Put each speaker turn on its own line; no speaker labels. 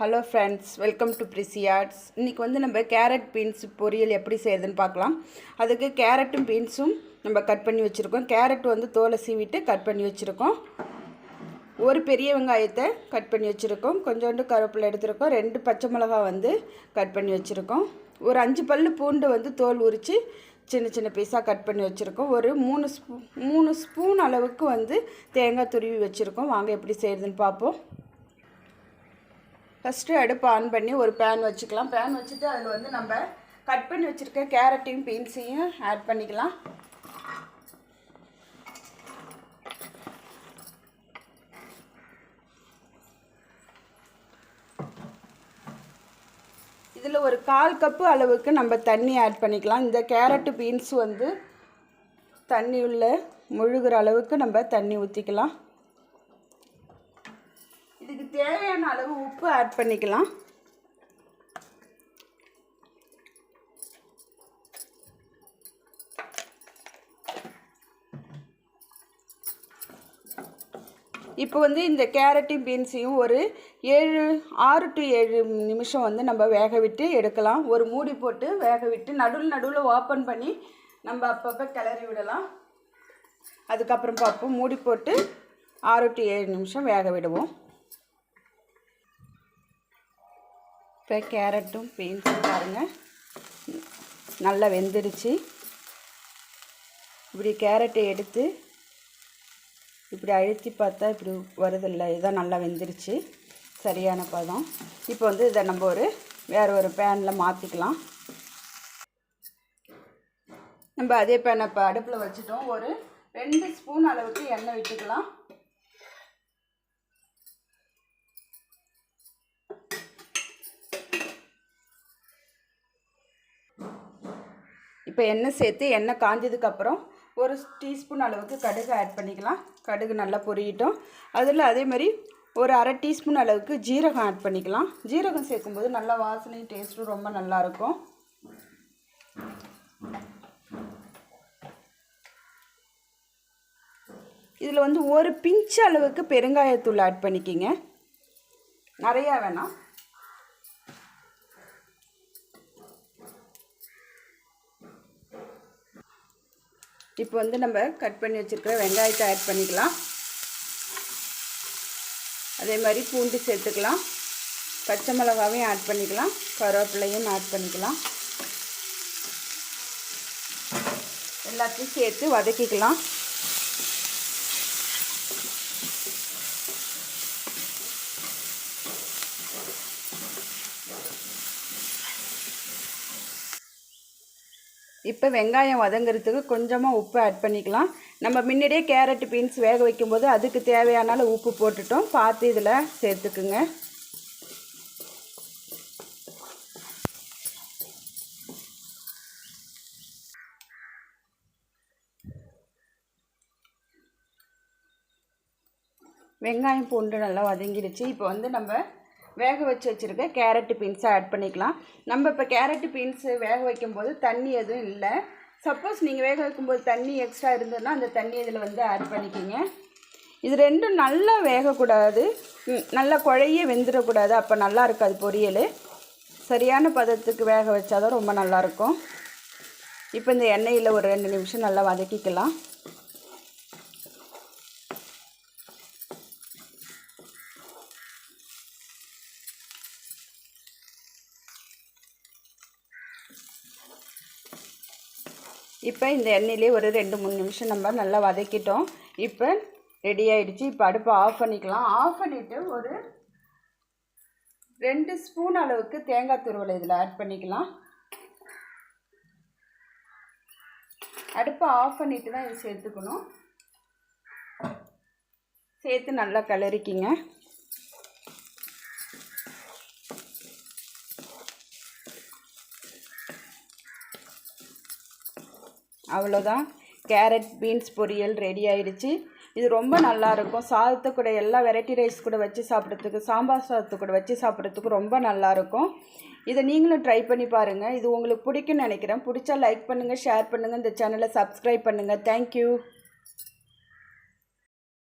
Hello friends welcome to பிரிசி arts இன்றைக்கி வந்து நம்ம கேரட் பீன்ஸ் பொரியல் எப்படி செய்யறதுன்னு பார்க்கலாம். அதுக்கு கேரட்டும் பீன்ஸும் நம்ம கட் பண்ணி வச்சுருக்கோம். கேரட் வந்து தோலை சீவிட்டு கட் பண்ணி வச்சுருக்கோம். ஒரு பெரிய வெங்காயத்தை கட் பண்ணி வச்சுருக்கோம். கொஞ்சோண்டு கருவேப்பிலை எடுத்துருக்கோம். ரெண்டு பச்சை மிளகாய் வந்து கட் பண்ணி வச்சுருக்கோம். ஒரு அஞ்சு பல் பூண்டு வந்து தோல் உரித்து சின்ன சின்ன பீஸாக கட் பண்ணி வச்சுருக்கோம். ஒரு மூணு ஸ்பூ மூணு ஸ்பூன் அளவுக்கு வந்து தேங்காய் துருவி வச்சுருக்கோம். வாங்க எப்படி செய்கிறதுன்னு பார்ப்போம். ஃபஸ்ட்டு அடுப்பு ஆன் பண்ணி ஒரு பேன் வச்சுக்கலாம். பேன் வச்சுட்டு அதில் வந்து நம்ம கட் பண்ணி வச்சுருக்க கேரட்டையும் பீன்ஸையும் ஆட் பண்ணிக்கலாம். இதில் ஒரு கால் கப்பு அளவுக்கு நம்ம தண்ணி ஆட் பண்ணிக்கலாம். இந்த கேரட்டு பீன்ஸ் வந்து தண்ணி உள்ள முழுகிற அளவுக்கு நம்ம தண்ணி ஊற்றிக்கலாம் தேவையான அளவு உப்பு ஆட் பண்ணிக்கலாம். இப்போ வந்து இந்த கேரட்டையும் பீன்ஸையும் ஒரு ஏழு ஆறு டு ஏழு நிமிஷம் வந்து நம்ம வேக விட்டு எடுக்கலாம். ஒரு மூடி போட்டு வேக விட்டு நடுவில் நடுவில் ஓப்பன் பண்ணி நம்ம அப்பப்போ கிளறி விடலாம். அதுக்கப்புறம் பார்ப்போம் மூடி போட்டு ஆறு டு ஏழு நிமிஷம் வேக விடுவோம். இப்போ கேரட்டும் பீன்ஸும் பாருங்கள் நல்லா வெந்துடுச்சு இப்படி கேரட்டை எடுத்து இப்படி அழுத்தி பார்த்தா இப்படி வருதில்ல இதுதான் நல்லா வெந்துருச்சு. சரியான பதம். இப்போ வந்து இதை நம்ம ஒரு வேறு ஒரு பேனில் மாற்றிக்கலாம் நம்ம அதே பேனை இப்போ அடுப்பில் வச்சுட்டோம். ஒரு ரெண்டு ஸ்பூன் அளவுக்கு எண்ணெய் விட்டுக்கலாம். இப்போ எண்ணெய் சேர்த்து எண்ணெய் காஞ்சதுக்கப்புறம் ஒரு டீஸ்பூன் அளவுக்கு கடுகு ஆட் பண்ணிக்கலாம். கடுகு நல்லா பொரியட்டும். அதில் அதே மாதிரி ஒரு அரை டீஸ்பூன் அளவுக்கு ஜீரகம் ஆட் பண்ணிக்கலாம். ஜீரகம் சேர்க்கும்போது நல்லா வாசனையும் டேஸ்ட்டும் ரொம்ப நல்லாயிருக்கும். இதில் வந்து ஒரு பிஞ்ச் அளவுக்கு பெருங்காயத்தூள் ஆட் பண்ணிக்கிங்க. நிறையா வேணாம். இப்போ வந்து நம்ம கட் பண்ணி வச்சுருக்கிற வெங்காயத்தை ஆட் பண்ணிக்கலாம். அதே மாதிரி பூண்டு சேர்த்துக்கலாம். பச்சை மிளகாவையும் ஆட் பண்ணிக்கலாம். கருவேப்பிலையும் ஆட் பண்ணிக்கலாம். எல்லாத்தையும் சேர்த்து வதக்கிக்கலாம். இப்போ வெங்காயம் வதங்குறதுக்கு கொஞ்சமாக உப்பு ஆட் பண்ணிக்கலாம். நம்ம முன்னாடியே கேரட் பீன்ஸ் வேக வைக்கும்போது அதுக்கு தேவையான உப்பு போட்டுட்டோம். பார்த்து இதில் சேர்த்துக்குங்க. வெங்காயம் பூண்டு நல்லா வதங்கிடுச்சு. இப்போ வந்து நம்ம வேக வச்சு வச்சுருக்க கேரட்டு பீன்ஸை ஆட் பண்ணிக்கலாம். நம்ம இப்போ கேரட்டு பீன்ஸு வேக வைக்கும்போது தண்ணி எதுவும் இல்லை. சப்போஸ் நீங்கள் வேக வைக்கும்போது தண்ணி எக்ஸ்ட்ரா இருந்ததுன்னா அந்த தண்ணி இதில் வந்து ஆட் பண்ணிக்கிங்க. இது ரெண்டும் நல்லா வேகக்கூடாது. நல்லா குழைய வெந்துடக்கூடாது. அப்போ நல்லா இருக்காது பொரியல். சரியான பதத்துக்கு வேக வச்சாதான் ரொம்ப நல்லாயிருக்கும் இப்போ இந்த எண்ணெயில் ஒரு ரெண்டு நிமிஷம் நல்லா வதக்கிக்கலாம். இப்போ இந்த எண்ணெயிலே ஒரு ரெண்டு மூணு நிமிஷம் நம்ம நல்லா வதக்கிட்டோம். இப்போ ரெடி ஆகிடுச்சு இப்போ அடுப்பை ஆஃப் பண்ணிக்கலாம். ஆஃப் பண்ணிவிட்டு ஒரு ரெண்டு ஸ்பூன் அளவுக்கு தேங்காய் துருவலை இதில் ஆட் பண்ணிக்கலாம். அடுப்பை ஆஃப் பண்ணிவிட்டு தான் இது சேர்த்துக்கணும். சேர்த்து நல்லா கிளறிக்கிங்க. அவ்வளோதான். கேரட் பீன்ஸ் பொரியல் ரெடி ஆயிடுச்சு. இது ரொம்ப நல்லாயிருக்கும். சாதத்து கூட எல்லா வெரைட்டி ரைஸ் கூட வச்சு சாப்பிட்றதுக்கு சாம்பார் சாதத்து கூட வச்சு சாப்பிட்றதுக்கு ரொம்ப நல்லாயிருக்கும். இதை நீங்களும் ட்ரை பண்ணி பாருங்கள் இது உங்களுக்கு பிடிக்கும்னு நினைக்கிறேன். பிடிச்சா லைக் பண்ணுங்கள் ஷேர் பண்ணுங்கள் இந்த சேனலை சப்ஸ்கிரைப் பண்ணுங்கள் தேங்க்யூ